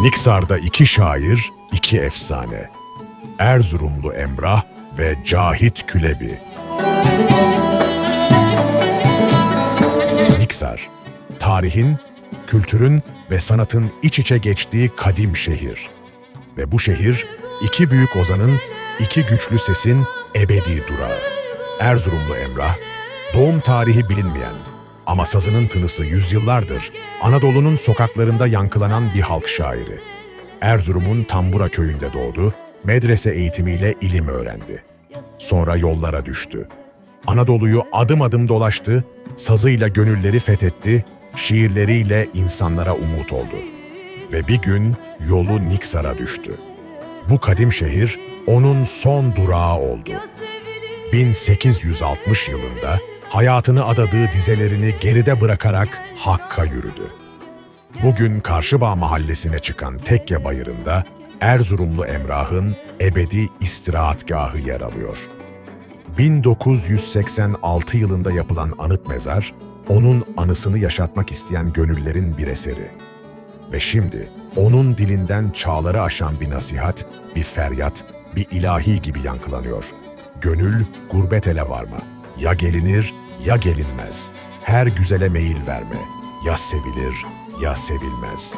Niksar'da iki şair, iki efsane. Erzurumlu Emrah ve Cahit Külebi. Niksar, tarihin, kültürün ve sanatın iç içe geçtiği kadim şehir. Ve bu şehir, iki büyük ozanın, iki güçlü sesin ebedi durağı. Erzurumlu Emrah, doğum tarihi bilinmeyen ama sazının tınısı yüzyıllardır Anadolu'nun sokaklarında yankılanan bir halk şairi. Erzurum'un Tambura köyünde doğdu, medrese eğitimiyle ilim öğrendi. Sonra yollara düştü. Anadolu'yu adım adım dolaştı, sazıyla gönülleri fethetti, şiirleriyle insanlara umut oldu. Ve bir gün yolu Niksar'a düştü. Bu kadim şehir onun son durağı oldu. 1860 yılında hayatını adadığı dizelerini geride bırakarak Hakk'a yürüdü. Bugün Karşıbağ mahallesine çıkan Tekke Bayırı'nda Erzurumlu Emrah'ın ebedi istirahatgahı yer alıyor. 1986 yılında yapılan anıt mezar, onun anısını yaşatmak isteyen gönüllerin bir eseri. Ve şimdi onun dilinden çağları aşan bir nasihat, bir feryat, bir ilahi gibi yankılanıyor. Gönül gurbet ele varma. Ya gelinir ya gelinmez. Her güzele meyil verme. Ya sevilir ya sevilmez.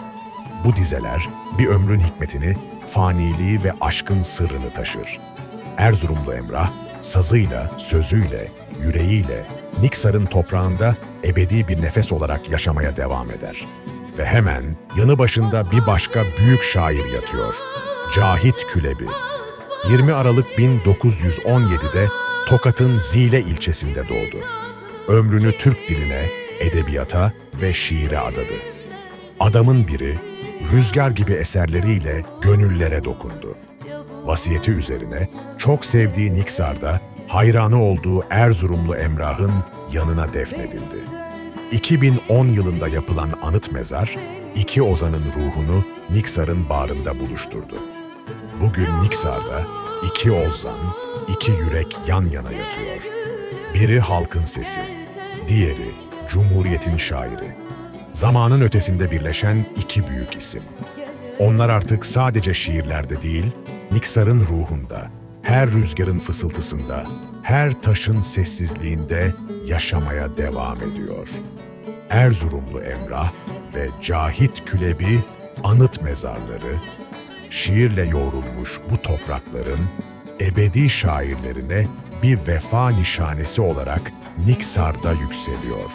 Bu dizeler bir ömrün hikmetini, faniliği ve aşkın sırrını taşır. Erzurumlu Emrah, sazıyla, sözüyle, yüreğiyle Niksar'ın toprağında ebedi bir nefes olarak yaşamaya devam eder. Ve hemen yanı başında bir başka büyük şair yatıyor. Cahit Külebi. 20 Aralık 1917'de Tokat'ın Zile ilçesinde doğdu. Ömrünü Türk diline, edebiyata ve şiire adadı. Adamın biri, rüzgar gibi eserleriyle gönüllere dokundu. Vasiyeti üzerine çok sevdiği Niksar'da hayranı olduğu Erzurumlu Emrah'ın yanına defnedildi. 2010 yılında yapılan anıt mezar, iki ozanın ruhunu Niksar'ın bağrında buluşturdu. Bugün Niksar'da iki ozan, iki yürek yan yana yatıyor. Biri halkın sesi, diğeri Cumhuriyet'in şairi. Zamanın ötesinde birleşen iki büyük isim. Onlar artık sadece şiirlerde değil, Niksar'ın ruhunda, her rüzgarın fısıltısında, her taşın sessizliğinde yaşamaya devam ediyor. Erzurumlu Emrah ve Cahit Külebi anıt mezarları, şiirle yoğrulmuş bu toprakların ebedi şairlerine bir vefa nişanesi olarak Niksar'da yükseliyor.